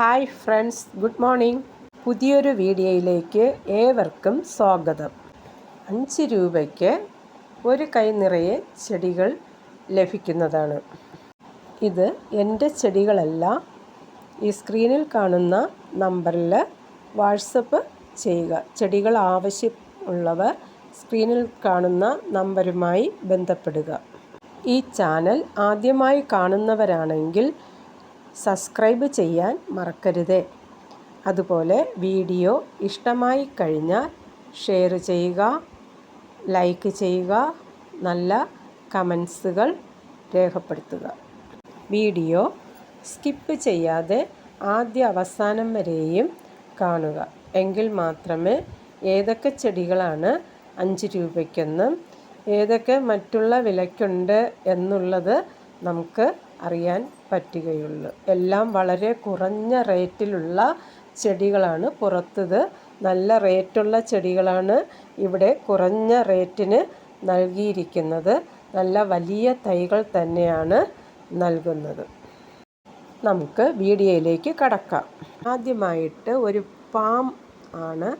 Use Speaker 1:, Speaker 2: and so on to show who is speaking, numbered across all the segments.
Speaker 1: Hi friends good morning. പുതിയൊരു വീഡിയോയിലേക്ക് ഏവർക്കും സ്വാഗതം. അഞ്ച് രൂപയ്ക്ക് ഒരു കൈ നിറയെ ചെടികൾ ലഭിക്കുന്നതാണ്. ഇത് എന്റെ ചെടികളല്ല ഈ സ്ക്രീനിൽ കാണുന്ന നമ്പറിൽ വാട്സപ്പ് ചെയ്യുക. ചെടികൾ ആവശ്യമുള്ളവർ സ്ക്രീനിൽ കാണുന്ന നമ്പരുമായി ബന്ധപ്പെടുക. ഈ ചാനൽ ആദ്യമായി കാണുന്നവരാണെങ്കിൽ സബ്സ്ക്രൈബ് ചെയ്യാൻ മറക്കരുത്. അതുപോലെ വീഡിയോ ഇഷ്ടമായി കഴിഞ്ഞാൽ ഷെയർ ചെയ്യുക ലൈക്ക് ചെയ്യുക നല്ല കമൻസുകൾ രേഖപ്പെടുത്തുക. വീഡിയോ സ്കിപ്പ് ചെയ്യാതെ ആദ്യ അവസാനം വരെയും കാണുക. എങ്കിൽ മാത്രമേ ഏതൊക്കെ ചെടികളാണ് അഞ്ച് രൂപയ്ക്കെന്നും ഏതൊക്കെ മറ്റുള്ള വിലയ്ക്കുണ്ട് എന്നുള്ളത് നമുക്ക് അറിയാൻ പറ്റുകയുള്ളു. എല്ലാം വളരെ കുറഞ്ഞ റേറ്റിലുള്ള ചെടികളാണ് പുറത്തത്. നല്ല റേറ്റുള്ള ചെടികളാണ് ഇവിടെ കുറഞ്ഞ റേറ്റിന് നൽകിയിരിക്കുന്നത്. നല്ല വലിയ തൈകൾ തന്നെയാണ് നൽകുന്നത്. നമുക്ക് വീഡിയോയിലേക്ക് കടക്കാം. ആദ്യമായിട്ട് ഒരു പാം ആണ്.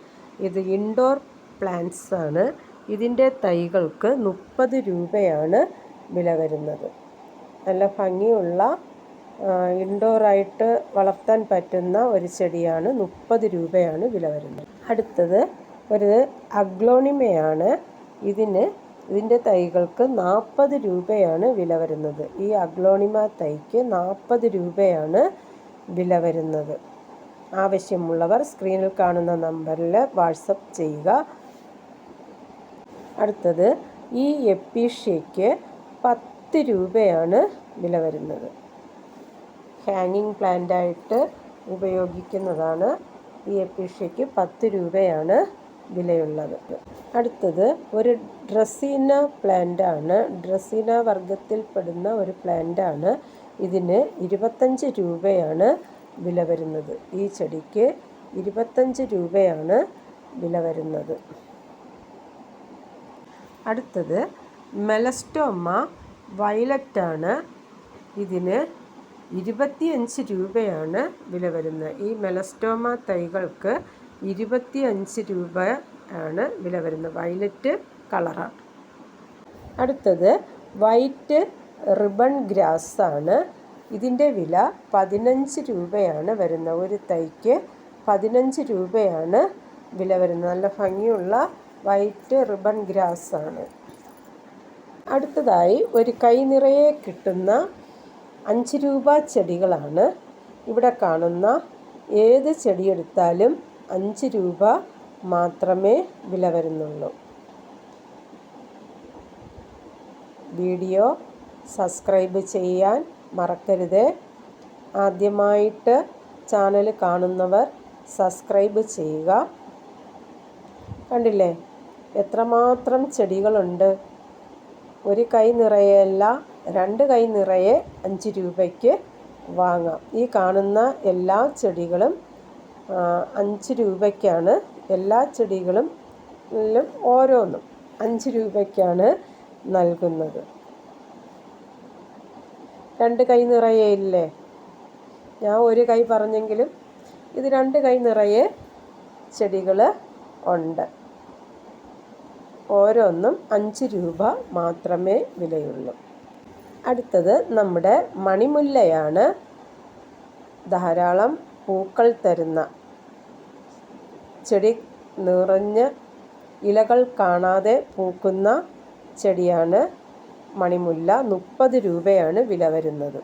Speaker 1: ഇത് ഇൻഡോർ പ്ലാന്റ്സ് ആണ്. ഇതിന്റെ തൈകൾക്ക് മുപ്പത് രൂപയാണ് വില വരുന്നത്. നല്ല ഭംഗിയുള്ള ഇൻഡോറായിട്ട് വളർത്താൻ പറ്റുന്ന ഒരു ചെടിയാണ്. മുപ്പത് രൂപയാണ് വില വരുന്നത്. അടുത്തത് ഒരു അഗ്ലോണിമയാണ്. ഇതിന് ഇതിന്റെ തൈകൾക്ക് നാൽപ്പത് രൂപയാണ് വില വരുന്നത്. ഈ അഗ്ലോണിമ തൈക്ക് നാൽപ്പത് രൂപയാണ് വില വരുന്നത്. ആവശ്യമുള്ളവർ സ്ക്രീനിൽ കാണുന്ന നമ്പറിൽ വാട്സപ്പ് ചെയ്യുക. അടുത്തത് ഈ എപ്പീഷ്യയ്ക്ക് പത്ത് രൂപയാണ് വില വരുന്നത്. ഹാങ്ങിങ് പ്ലാന്റായിട്ട് ഉപയോഗിക്കുന്നതാണ് ഈ എപ്പീഷ്യയ്ക്ക് പത്ത് രൂപയാണ് വിലയുള്ളത്. അടുത്തത് ഒരു ഡ്രസീന പ്ലാന്റാണ്. ഡ്രസീന വർഗത്തിൽപ്പെടുന്ന ഒരു പ്ലാന്റാണ്. ഇതിന് ഇരുപത്തഞ്ച് രൂപയാണ് വില വരുന്നത്. ഈ ചെടിക്ക് ഇരുപത്തഞ്ച് രൂപയാണ് വില വരുന്നത്. അടുത്തത് മെലസ്റ്റോമ വയലറ്റാണ്. ഇതിന് ഇരുപത്തിയഞ്ച് രൂപയാണ് വില വരുന്നത്. ഈ മെലസ്റ്റോമ തൈകൾക്ക് ഇരുപത്തിയഞ്ച് രൂപ ആണ് വില വരുന്നത്. വയലറ്റ് കളറാണ് അടുത്തത് വൈറ്റ് റിബൺ ഗ്രാസ് ആണ് ഇതിന്റെ വില പതിനഞ്ച് രൂപയാണ് വരുന്നത്. ഒരു തൈക്ക് പതിനഞ്ച് രൂപയാണ് വില വരുന്നത്. നല്ല ഭംഗിയുള്ള വൈറ്റ് റിബൺ ഗ്രാസ് ആണ് അടുത്തതായി ഒരു കൈ നിറയെ കിട്ടുന്ന അഞ്ച് രൂപ ചെടികളാണ്. ഇവിടെ കാണുന്ന ഏത് ചെടിയെടുത്താലും അഞ്ച് രൂപ മാത്രമേ വില വരുന്നുള്ളൂ. വീഡിയോ സബ്സ്ക്രൈബ് ചെയ്യാൻ മറക്കരുത്. ആദ്യമായിട്ട് ചാനൽ കാണുന്നവർ സബ്സ്ക്രൈബ് ചെയ്യുക. കണ്ടില്ലേ? എത്രമാത്രം ചെടികളുണ്ട്. ഒരു കൈ നിറയെയല്ല രണ്ട് കൈ നിറയെ അഞ്ച് രൂപയ്ക്ക് വാങ്ങാം. ഈ കാണുന്ന എല്ലാ ചെടികളും അഞ്ച് രൂപയ്ക്കാണ് എല്ലാ ചെടികളും ഓരോന്നും അഞ്ച് രൂപയ്ക്കാണ് നൽകുന്നത്. രണ്ട് കൈ നിറയെ ഇല്ലേ? ഞാൻ ഒരു കൈ പറഞ്ഞെങ്കിലും ഇത് രണ്ട് കൈ നിറയെ ചെടികൾ ഉണ്ട്. ഓരോന്നും അഞ്ച് രൂപ മാത്രമേ വിലയുള്ളൂ. അടുത്തത് നമ്മുടെ മണിമുല്ലയാണ്. ധാരാളം പൂക്കൾ തരുന്ന ചെടി നിറഞ്ഞ് ഇലകൾ കാണാതെ പൂക്കുന്ന ചെടിയാണ് മണിമുല്ല. മുപ്പത് രൂപയാണ് വില വരുന്നത്.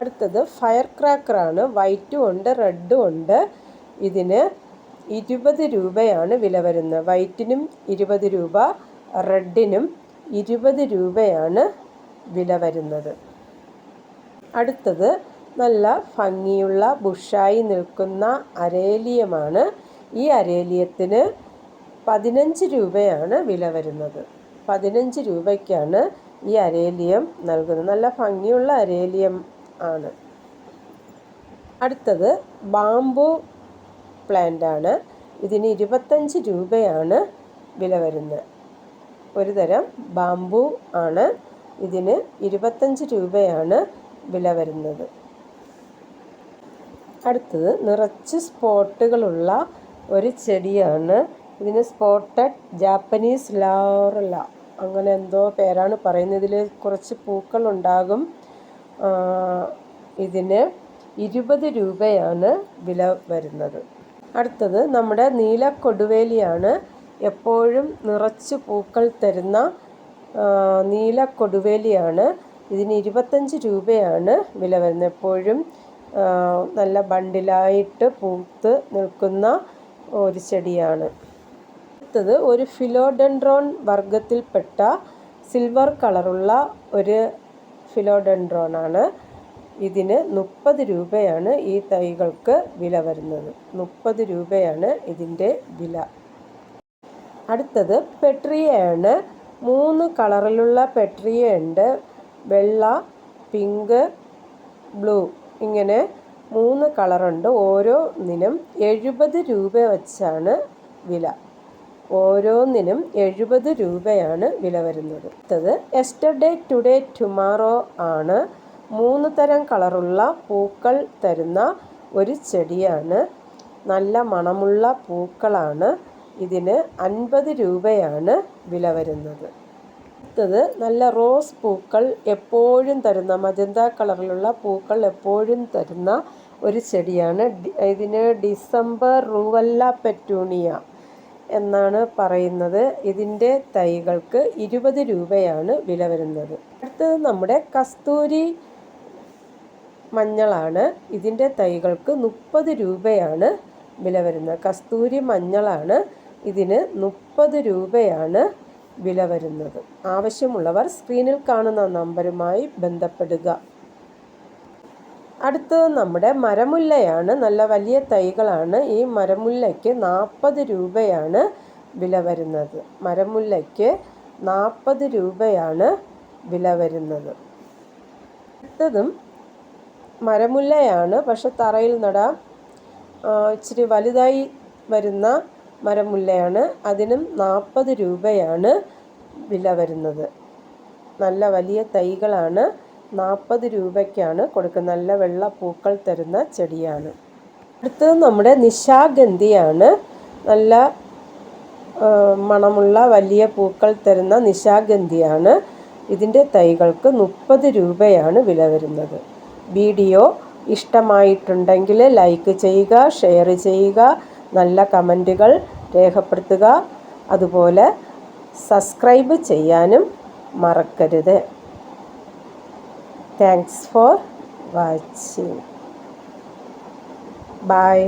Speaker 1: അടുത്തത് ഫയർ ക്രാക്കറാണ്. വൈറ്റും ഉണ്ട് റെഡും ഉണ്ട് ഇതിന് ഇരുപത് രൂപയാണ് വില വരുന്നത്. വൈറ്റിനും ഇരുപത് രൂപ റെഡിനും ഇരുപത് രൂപയാണ് വില വരുന്നത്. അടുത്തത് നല്ല ഭംഗിയുള്ള ബുഷായി നിൽക്കുന്ന അരേലിയമാണ്. ഈ അരേലിയത്തിന് പതിനഞ്ച് രൂപയാണ് വില വരുന്നത്. പതിനഞ്ച് രൂപയ്ക്കാണ് ഈ അരേലിയം നൽകുന്നത്. നല്ല ഭംഗിയുള്ള അരേലിയം ആണ്. അടുത്തത് ബാംബു പ്ലാന്റാണ് ഇതിന് ഇരുപത്തഞ്ച് രൂപയാണ് വില വരുന്നത്. ഒരു തരം ബാംബു ആണ്. ഇതിന് ഇരുപത്തഞ്ച് രൂപയാണ് വില വരുന്നത്. അടുത്തത് നിറച്ച് സ്പോട്ടുകളുള്ള ഒരു ചെടിയാണ്. ഇതിന് സ്പോട്ടഡ് ജാപ്പനീസ് ലാറല അങ്ങനെ എന്തോ പേരാണ് പറയുന്നത്. ഇതിൽ കുറച്ച് പൂക്കളുണ്ടാകും. ഇതിന് ഇരുപത് രൂപയാണ് വില വരുന്നത്. അടുത്തത് നമ്മുടെ നീല കൊടുവേലിയാണ്. എപ്പോഴും നിറച്ച് പൂക്കൾ തരുന്ന നീല കൊടുവേലിയാണ്. ഇതിന് ഇരുപത്തഞ്ച് രൂപയാണ് വില വരുന്നത്. എപ്പോഴും നല്ല ബണ്ടിലായിട്ട് പൂത്ത് നിൽക്കുന്ന ഒരു ചെടിയാണ്. അടുത്തത് ഒരു ഫിലോഡെൻഡ്രോൺ വർഗത്തിൽപ്പെട്ട സിൽവർ കളറുള്ള ഒരു ഫിലോഡെൻഡ്രോൺ ആണ്. ഇതിന് മുപ്പത് രൂപയാണ് ഈ തൈകൾക്ക് വില വരുന്നത്. മുപ്പത് രൂപയാണ് ഇതിന്റെ വില. അടുത്തത് പെട്രിയയാണ്. മൂന്ന് കളറിലുള്ള പെട്രിയ ഉണ്ട്. വെള്ള പിങ്ക് ബ്ലൂ. ഇങ്ങനെ മൂന്ന് കളറുണ്ട്. ഓരോന്നിനും എഴുപത് രൂപ വച്ചാണ് വില. ഓരോന്നിനും എഴുപത് രൂപയാണ് വില വരുന്നത്. അടുത്തത് എസ്റ്റർഡേ ടുഡേ ടുമാറോ ആണ്. മൂന്ന് തരം കളറുള്ള പൂക്കൾ തരുന്ന ഒരു ചെടിയാണ്. നല്ല മണമുള്ള പൂക്കളാണ്. ഇതിന് അൻപത് രൂപയാണ് വില വരുന്നത്. അടുത്തത് നല്ല റോസ് പൂക്കൾ എപ്പോഴും തരുന്ന മജന്ത കളറിലുള്ള പൂക്കൾ എപ്പോഴും തരുന്ന ഒരു ചെടിയാണ്. ഇതിന് ഡിസംബർ റൂവല്ല പെറ്റൂണിയ എന്നാണ് പറയുന്നത്. ഇതിന്റെ തൈകൾക്ക് ഇരുപത് രൂപയാണ് വില വരുന്നത്. അടുത്തത് നമ്മുടെ കസ്തൂരി മഞ്ഞളാണ്. ഇതിന്റെ തൈകൾക്ക് മുപ്പത് രൂപയാണ് വില വരുന്നത്. കസ്തൂരി മഞ്ഞളാണ്. ഇതിന് മുപ്പത് രൂപയാണ് വില വരുന്നത്. ആവശ്യമുള്ളവർ സ്ക്രീനിൽ കാണുന്ന നമ്പരുമായി ബന്ധപ്പെടുക. അടുത്തത് നമ്മുടെ മരമുല്ലയാണ്. നല്ല വലിയ തൈകളാണ്. ഈ മരമുല്ലയ്ക്ക് നാൽപ്പത് രൂപയാണ് വില വരുന്നത്. മരമുല്ലയ്ക്ക് നാൽപ്പത് രൂപയാണ് വില വരുന്നത്. അടുത്തതും മരമുല്ലയാണ്. പക്ഷെ തറയിൽ നടാം ഇച്ചിരി വലുതായി വരുന്ന മരമുല്ലയാണ്. അതിനും നാൽപ്പത് രൂപയാണ് വില വരുന്നത്. നല്ല വലിയ തൈകളാണ്. നാൽപ്പത് രൂപയ്ക്കാണ് കൊടുക്കുന്നത്. നല്ല വെള്ള പൂക്കൾ തരുന്ന ചെടിയാണ്. അടുത്തത് നമ്മുടെ നിശാഗന്ധിയാണ്. നല്ല മണമുള്ള വലിയ പൂക്കൾ തരുന്ന നിശാഗന്ധിയാണ്. ഇതിന്റെ തൈകൾക്ക് മുപ്പത് രൂപയാണ് വില വരുന്നത്. വീഡിയോ ഇഷ്ടമായിട്ടുണ്ടെങ്കിൽ ലൈക്ക് ചെയ്യുക ഷെയർ ചെയ്യുക നല്ല കമന്റുകൾ രേഖപ്പെടുത്തുക. അതുപോലെ സബ്സ്ക്രൈബ് ചെയ്യാനും മറക്കരുത്. Thanks for watching bye